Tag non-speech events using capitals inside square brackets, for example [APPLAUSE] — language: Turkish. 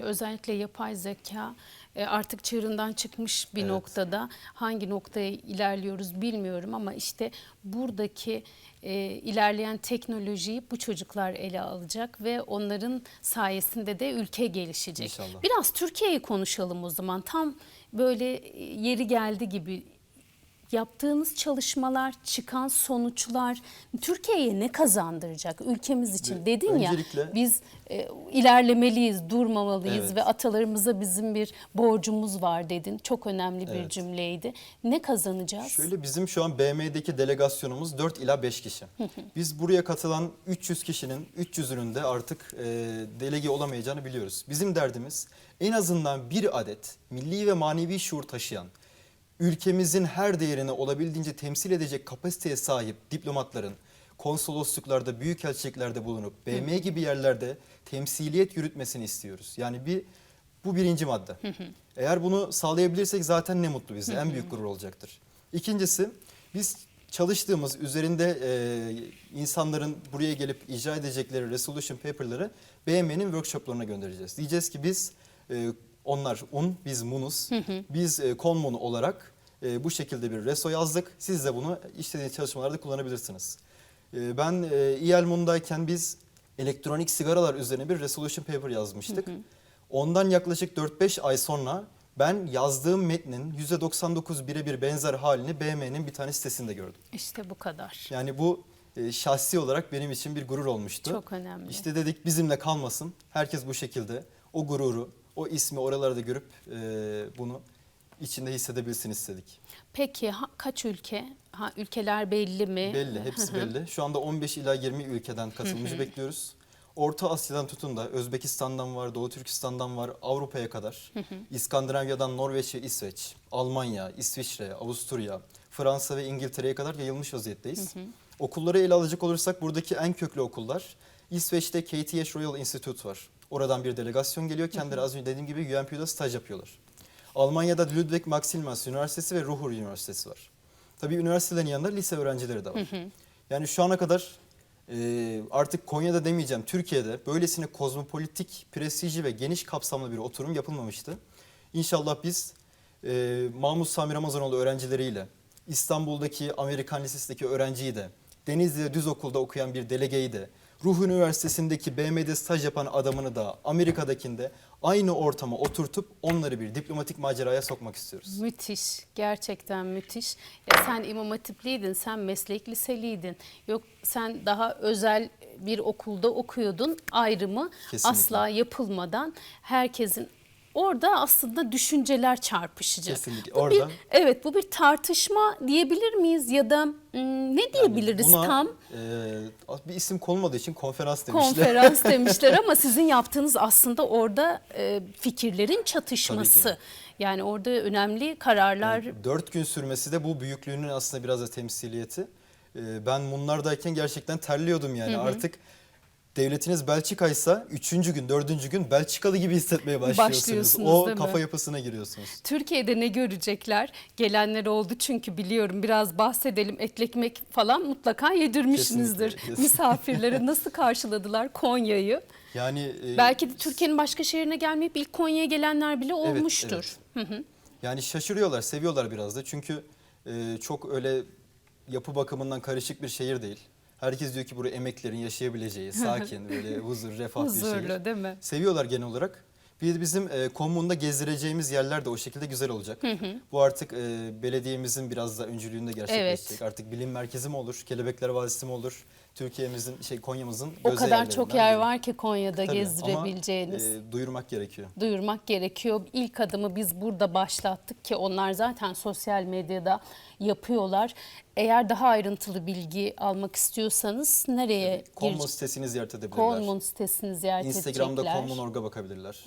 Özellikle yapay zeka e, artık çığırından çıkmış bir Evet. noktada. Hangi noktaya ilerliyoruz bilmiyorum ama işte buradaki e, ilerleyen teknolojiyi bu çocuklar ele alacak ve onların sayesinde de ülke gelişecek. İnşallah. Biraz Türkiye'yi konuşalım o zaman. Tam böyle e, yeri geldi gibi yaptığınız çalışmalar, çıkan sonuçlar Türkiye'ye ne kazandıracak ülkemiz için? Dedin Öncelikle- ya biz e, ilerlemeliyiz, durmamalıyız Evet. ve atalarımıza bizim bir borcumuz var dedin. Çok önemli bir Evet. cümleydi. Ne kazanacağız? Şöyle bizim şu an BM'deki delegasyonumuz 4 ila 5 kişi. Biz buraya katılan 300 kişinin 300'ünün de artık e, delege olamayacağını biliyoruz. Bizim derdimiz en azından bir adet milli ve manevi şuur taşıyan, ülkemizin her değerini olabildiğince temsil edecek kapasiteye sahip diplomatların konsolosluklarda, büyükelçiliklerde bulunup BM gibi yerlerde temsiliyet yürütmesini istiyoruz. Yani bir bu birinci madde. Eğer bunu sağlayabilirsek zaten ne mutlu bize. En büyük gurur olacaktır. İkincisi biz çalıştığımız üzerinde e, insanların buraya gelip icra edecekleri resolution paper'ları BM'nin workshoplarına göndereceğiz. Diyeceğiz ki biz e, onlar un, biz munuz. Biz e, konmunu olarak e, bu şekilde bir reso yazdık. Siz de bunu işlediğiniz çalışmalarda kullanabilirsiniz. E, ben e, İELMUN'dayken biz elektronik sigaralar üzerine bir resolution paper yazmıştık. Ondan yaklaşık 4-5 ay sonra ben yazdığım metnin %99 birebir benzer halini BM'nin bir tane sitesinde gördüm. İşte bu kadar. Yani bu e, şahsi olarak benim için bir gurur olmuştu. Çok önemli. İşte dedik bizimle kalmasın. Herkes bu şekilde o gururu, o ismi oralarda görüp e, bunu içinde hissedebilsin istedik. Peki ha- kaç ülke? Ha, ülkeler belli mi? Belli, hepsi belli. Şu anda 15 ila 20 ülkeden katılımcı bekliyoruz. Orta Asya'dan tutun da Özbekistan'dan var, Doğu Türkistan'dan var, Avrupa'ya kadar. İskandinavya'dan Norveç ve İsveç, Almanya, İsviçre, Avusturya, Fransa ve İngiltere'ye kadar yayılmış vaziyetteyiz. Okulları ele alacak olursak buradaki en köklü okullar İsveç'te KTH Royal Institute var. Oradan bir delegasyon geliyor. Kendileri az önce dediğim gibi UNPU'da staj yapıyorlar. Almanya'da Ludwig Maximilians Üniversitesi ve Ruhr Üniversitesi var. Tabii üniversitelerin yanında lise öğrencileri de var. Yani şu ana kadar e, artık Konya'da demeyeceğim Türkiye'de böylesine kozmopolitik, prestijli ve geniş kapsamlı bir oturum yapılmamıştı. İnşallah biz e, Mahmut Sami Ramazanoğlu öğrencileriyle İstanbul'daki Amerikan Lisesi'ndeki öğrenciyi de Denizli'de düz okulda okuyan bir delegeyi de Ruh Üniversitesi'ndeki BM'de staj yapan adamını da Amerika'dakinde aynı ortama oturtup onları bir diplomatik maceraya sokmak istiyoruz. Müthiş, gerçekten müthiş. Ya sen imam hatipliydin, sen meslek liseliydin. Yok sen daha özel bir okulda okuyordun. Ayrımı Kesinlikle. asla yapılmadan herkesin orada aslında düşünceler çarpışacak. Kesinlikle. Bu Orada- bir, evet bu bir tartışma diyebilir miyiz ya da hmm, ne diyebiliriz Buna, tam? e, bir isim konmadığı için konferans demişler. konferans [LAUGHS] demişler ama sizin yaptığınız aslında orada e, fikirlerin çatışması. Yani orada önemli kararlar Dört gün sürmesi de bu büyüklüğünün aslında biraz da temsiliyeti. Ee, Ben Munlar'dayken gerçekten terliyordum yani artık devletiniz Belçika'ysa üçüncü gün, dördüncü gün Belçikalı gibi hissetmeye başlıyorsunuz. Başlıyorsunuz, o kafa yapısına giriyorsunuz. Türkiye'de ne görecekler? Gelenler oldu çünkü biliyorum biraz bahsedelim. Etli ekmek falan mutlaka yedirmişsinizdir. Kesinlikle, kesinlikle. Misafirleri [LAUGHS] nasıl karşıladılar Konya'yı? Yani e, Belki de Türkiye'nin başka şehrine gelmeyip ilk Konya'ya gelenler bile Evet, olmuştur. evet. Yani şaşırıyorlar, seviyorlar biraz da. Çünkü e, çok öyle yapı bakımından karışık bir şehir değil. Herkes diyor ki buraya emeklerin yaşayabileceği, sakin, böyle huzur, refah bir şehir. Huzurlu değil mi? Seviyorlar genel olarak. Bir de bizim e, komunda gezdireceğimiz yerler de o şekilde güzel olacak. Bu artık e, belediyemizin biraz da öncülüğünde gerçekleşecek. Evet. Artık bilim merkezi mi olur, Kelebekler Vadisi mi olur? Türkiye'mizin, şey Konya'mızın O kadar çok yer biri. var ki Konya'da Tabii, ama, gezdirebileceğiniz. e, duyurmak gerekiyor. duyurmak gerekiyor. İlk adımı biz burada başlattık ki onlar zaten sosyal medyada yapıyorlar. Eğer daha ayrıntılı bilgi almak istiyorsanız nereye Konmun girecek? sitesini ziyaret edebilirler. Konmun sitesini ziyaret Instagram'da edecekler. Konmun.org'a bakabilirler.